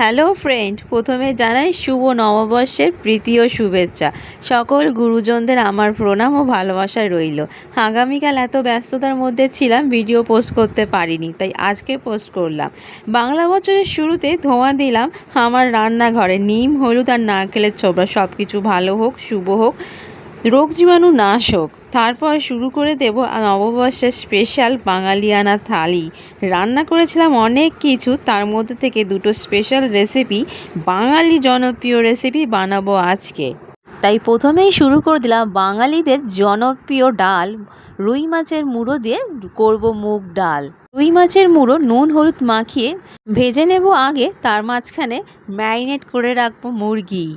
Hello friend প্রথমে জানাই শুভ নববর্ষের প্রীতি ও শুভেচ্ছা। সকল গুরুজনদের আমার প্রণাম ও ভালোবাসা রইল। আগামীকাল এত ব্যস্ততার মধ্যে ছিলাম ভিডিও পোস্ট করতে পারিনি, তাই আজকে পোস্ট করলাম। বাংলা বছরের শুরুতে ধোঁয়া দিলাম আমার রান্নাঘরে। নিম, হলুদ আর নারকেলের ছোবড়া সব কিছু ভালো হোক, শুভ হোক। রোগ জীবাণু নাশ হোক। তারপর শুরু করে দেব নববর্ষের স্পেশাল বাঙালিয়ানা থালি। রান্না করেছিলাম অনেক কিছু, তার মধ্যে থেকে দুটো স্পেশাল রেসিপি বাঙালি জনপ্রিয় রেসিপি বানাবো আজকে। তাই প্রথমেই শুরু করে দিলাম বাঙালিদের জনপ্রিয় ডাল, রুই মাছের মুড়ো দিয়ে করব মুগ ডাল। রুই মাছের মুড়ো নুন হলুদ মাখিয়ে ভেজে নেব আগে, তার মাঝখানে ম্যারিনেট করে রাখব মুরগি।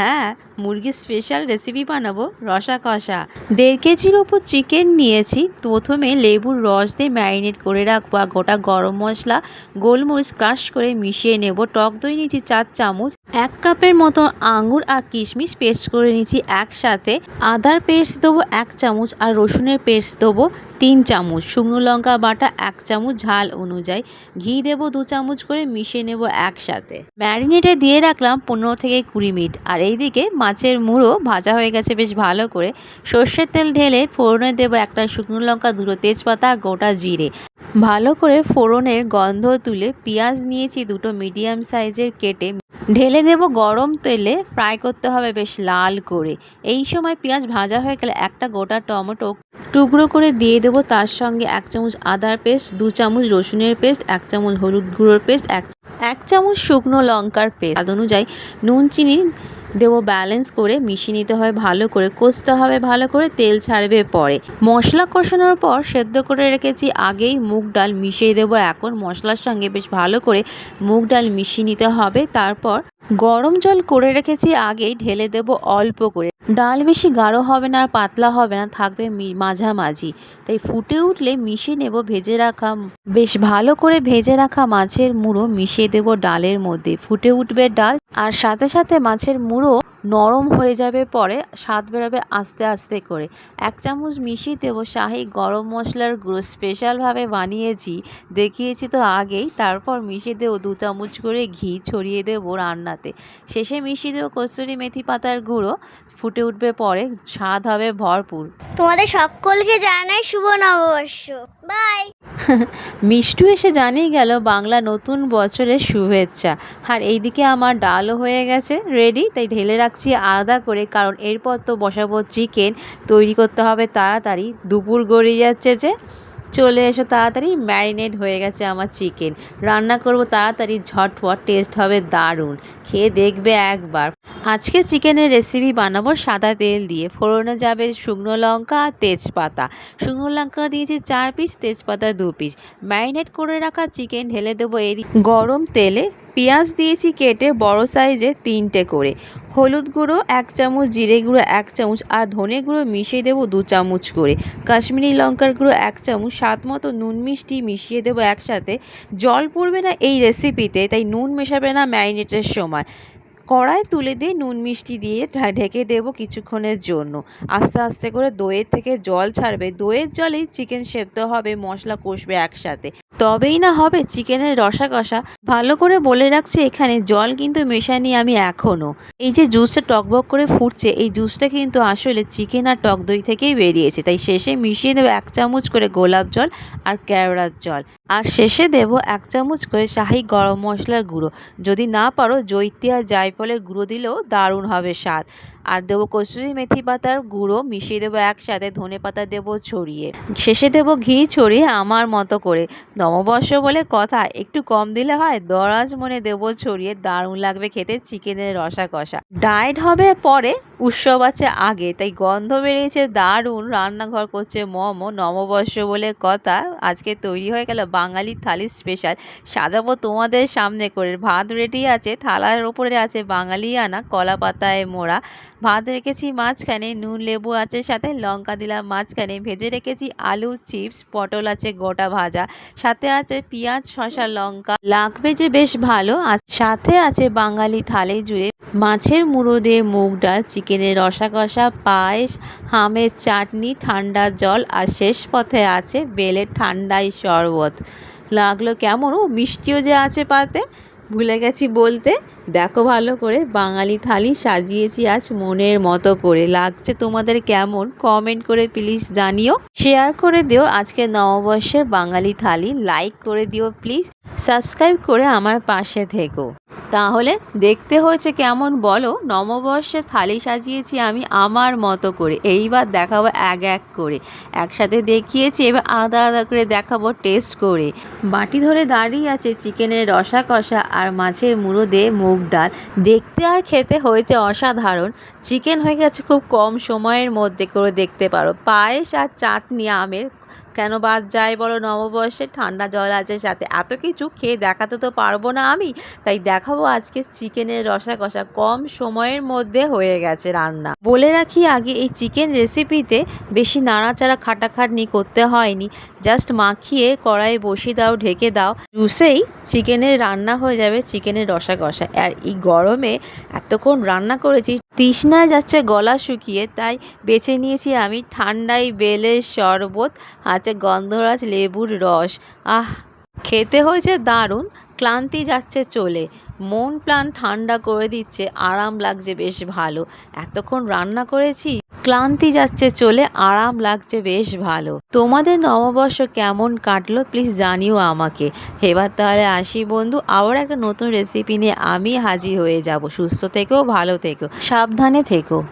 হ্যাঁ মুরগির স্পেশাল রেসিপি বানাবো, রসা কষা। দেড় কেজির ওপর চিকেন নিয়েছি, প্রথমে লেবুর রস দিয়ে ম্যারিনেট করে রাখব আর গোটা গরম মশলা গোলমরিচ ক্রাশ করে মিশিয়ে নেব। টক দই নিয়েছি চার চামচ, এক কাপের মতো আঙুর আর কিশমিশ পেস্ট করে নিয়েছি একসাথে। আদার পেস্ট দেবো এক চামচ আর রসুনের পেস্ট দেবো তিন চামচ। শুকনো লঙ্কা বাটা এক চামচ ঝাল অনুযায়ী। ঘি দেবো দু চামচ করে মিশিয়ে নেব একসাথে। ম্যারিনেটে দিয়ে রাখলাম পনেরো থেকে কুড়ি মিনিট। আর এইদিকে মাছের মুড়ো ভাজা হয়ে গেছে বেশ ভালো করে। সর্ষের তেল ঢেলে ফোড়নে দেবো একটা শুকনো লঙ্কা, দুটো তেজপাতা গোটা জিরে। ভালো করে ফোড়নের গন্ধ তুলে পেঁয়াজ নিয়েছি দুটো মিডিয়াম সাইজের কেটে। ঢেলে দেব গরম তেলে, ফ্রাই করতে হবে বেশ লাল করে। এই সময় পেঁয়াজ ভাজা হয়ে গেলে একটা গোটা টমেটো টুকরো করে দিয়ে দেবো, তার সঙ্গে এক চামচ আদার পেস্ট, দু চামচ রসুনের পেস্ট, এক চামচ হলুদ গুঁড়োর পেস্ট, এক এক চামচ শুকনো লঙ্কার পেস্ট। অনুযায়ী নুন, চিনি দেবো ব্যালেন্স করে, মিশিয়ে নিতে হবে, ভালো করে কষতে হবে, ভালো করে তেল ছাড়বে পরে। মশলা কষানোর পর সেদ্ধ করে রেখেছি, আগেই মুগ ডাল মিশিয়ে দেবো। এখন মশলার সঙ্গে বেশ ভালো করে মুগ ডাল মিশিয়ে নিতে হবে। তারপর গরম জল করে রেখেছি, আগেই ঢেলে দেব অল্প করে। ডাল বেশি গাঢ় হবে না আর পাতলা হবে না, থাকবে মাঝামাঝি। তাই ফুটে উঠলে মিশিয়ে নেব ভেজে রাখা বেশ ভালো করে ভেজে রাখা মাছের মুড়ো মিশিয়ে দেব ডালের মধ্যে। ফুটে উঠবে ডাল আর সাথে সাথে মাছের মুড়ো নরম হয়ে যাবে পরে স্বাদ বেরোবে আস্তে আস্তে করে। এক চামচ মিশিয়ে দেবো শাহি গরম মশলার গুঁড়ো। স্পেশালভাবে বানিয়েছি, দেখিয়েছি তো আগেই। তারপর মিশিয়ে দেবো দু চামচ করে ঘি ছড়িয়ে দেবো রান্নাতে। শেষে মিশিয়ে দেবো কস্তুরি মেথি পাতার গুঁড়ো। ফুটে উঠবে পরে স্বাদ হবে ভরপুর। তোমাদের সকলকে জানাই শুভ নববর্ষ। বাই মিষ্টু এসে জানিয়ে গেল বাংলা নতুন বছরের শুভেচ্ছা। আর এইদিকে আমার ডালও হয়ে গেছে রেডি তাই ঢেলে রাখছি আলাদা করে কারণ এরপর তো বসাবো চিকেন তৈরি করতে হবে তাড়াতাড়ি। দুপুর গড়িয়ে যাচ্ছে যে চলে এসো তাড়াতাড়ি ম্যারিনেট হয়ে গেছে আমার চিকেন রান্না করব তাড়াতাড়ি, ঝটপট টেস্ট হবে দারুণ। খেয়ে দেখবে একবার। আজকে চিকেনের রেসিপি বানাবো সাদা তেল দিয়ে। ফোড়নে যাবে শুকনো লঙ্কা আর তেজপাতা। শুকনো লঙ্কা দিয়েছি চার পিস তেজপাতা দু পিস ম্যারিনেট করে রাখা চিকেন ঢেলে দেবো এর গরম তেলে পেঁয়াজ দিয়েছি কেটে বড় সাইজে তিনটে করে। হলুদ গুঁড়ো এক চামচ, জিরে গুঁড়ো এক চামচ আর ধনে গুঁড়ো মিশিয়ে দেবো দু চামচ করে। কাশ্মীরি লঙ্কার গুঁড়ো এক চামচ, স্বাদ মতো নুন মিষ্টি মিশিয়ে দেবো একসাথে। জল পড়বে না এই রেসিপিতে তাই নুন মেশাবে না ম্যারিনেটের সময়। কড়াই তুলে দিয়ে নুন মিষ্টি দিয়ে ঢেকে দেবো কিছুক্ষণের জন্য। আস্তে আস্তে করে দইয়ের থেকে জল ছাড়বে। দইয়ের জলেই চিকেন সেদ্ধ হবে, মশলা কষবে একসাথে। তবেই না হবে চিকেনের রসা কষা ভালো করে বলে রাখছি এখানে, জল কিন্তু মেশানি আমি এখনও এই যে জুসটা টকবক করে ফুটছে, এই জুসটা কিন্তু আসলে চিকেন আর টক দই থেকেই বেরিয়েছে। তাই শেষে মিশিয়ে দেবো এক চামচ করে গোলাপ জল আর কেওড়ার জল। আর শেষে দেব এক চামচ করে শাহি গরম মশলার গুঁড়ো। যদি না পারো জৈতিয়া জায়ফলের গুঁড়ো দিলেও দারুণ হবে স্বাদ। আর দেবো কসুরি মেথি পাতার গুঁড়ো, মিশিয়ে দেবো একসাথে, ধনে পাতা দেবো ছড়িয়ে। শেষে দেবো ঘি ছড়িয়ে আমার মতো করে। নববর্ষ বলে কথা, একটু কম দিলে হয়, দরাজ মনে দেবো ছড়িয়ে, দারুণ লাগবে খেতে, চিকেনের রসা কষা ডায়েট হবে পরে, উৎসব আছে আগে, তাই গন্ধ বেরিয়েছে দারুণ, রান্নাঘর করছে মমো, নববর্ষ বলে কথা, আজকে তৈরি হয়ে গেল বাঙালি থালি স্পেশাল সাজাবো তোমাদের সামনে করে, ভাত রেডি আছে, থালার ওপরে আছে বাঙালি আনা কলা পাতায় মোড়া ভাত রেখেছি মাঝখানে, নুন, লেবু আছে সাথে, লঙ্কা দিলাম মাঝখানে, ভেজে রেখেছি আলু, চিপস, পটল আছে গোটা ভাজা, সাথে আছে পেঁয়াজ, শসা, লঙ্কা। লাগবে যে বেশ ভালো, আর সাথে আছে বাঙালি থালে জুড়ে মাছের মুড়ো দিয়ে মুগ ডাল, চিকেনের রসা কষা পায়েস, হামের চাটনি, ঠান্ডা জল, আর শেষ পথে আছে বেলের ঠান্ডাই শরবত। লাগল কেমন? ও মিষ্টিও যে আছে পাতে। ভুলে গেছি বলতে। দেখো ভালো করে, বাঙালি থালি সাজিয়েছি আজ মনের মতো করে। লাগছে তোমাদের কেমন? কমেন্ট করে প্লিজ জানিও। শেয়ার করে দিও আজকে নববর্ষের বাঙালি থালি। লাইক করে দিও প্লিজ সাবস্ক্রাইব করে আমার পাশে থেকো। তাহলে দেখতে হয়েছে কেমন বলো? নববর্ষে থালি সাজিয়েছি আমি আমার মতো করে। এইবার দেখাবো এক এক করে। একসাথে দেখিয়েছি, এবার আলাদা আলাদা করে দেখাবো টেস্ট করে। বাটি ধরে দাঁড়িয়ে আছে চিকেনের রসা কষা আর মাছের মুড়ো দিয়ে মুগ ডাল। দেখতে আর খেতে হয়েছে অসাধারণ। চিকেন হয়ে গেছে খুব কম সময়ের মধ্যে করে দেখতে পারো। পায়েস আর চাটনি আমের কেন বাদ যায় বলো? নববর্ষে ঠান্ডা জল আছে সাথে। এত কিছু খেয়ে দেখাতে তো পারব না আমি। তাই দেখাবো আজকে চিকেনের রসা কষা কম সময়ের মধ্যে হয়ে গেছে রান্না। বলে রাখি আগে এই চিকেন রেসিপিতে বেশি নাড়াচাড়া, খাটাখাটনি করতে হয়নি। জাস্ট মাখিয়ে কড়াই বসিয়ে দাও, ঢেকে দাও। জুসেই চিকেনের রান্না হয়ে যাবে চিকেনের রসা কষা আর এই গরমে এতক্ষণ রান্না করেছি তৃষ্ণায় যাচ্ছে গলা শুকিয়ে, তাই বেছে নিয়েছি আমি ঠান্ডাই বেলের শরবত আছে গন্ধরাজ লেবুর রস। আহ, খেতে হয়েছে দারুণ, ক্লান্তি যাচ্ছে চলে। মন প্রাণ ঠান্ডা করে দিচ্ছে, আরাম লাগছে বেশ ভালো। এতক্ষণ রান্না করেছি ক্লান্তি যাচ্ছে চলে আরাম লাগছে বেশ ভালো। তোমাদের নববর্ষ কেমন কাটলো প্লিজ জানিও আমাকে। এবার তাহলে আসি বন্ধু, আবার একটা নতুন রেসিপি নিয়ে আমি হাজির হয়ে যাব। সুস্থ থেকেও ভালো থেকো, সাবধানে থেকো।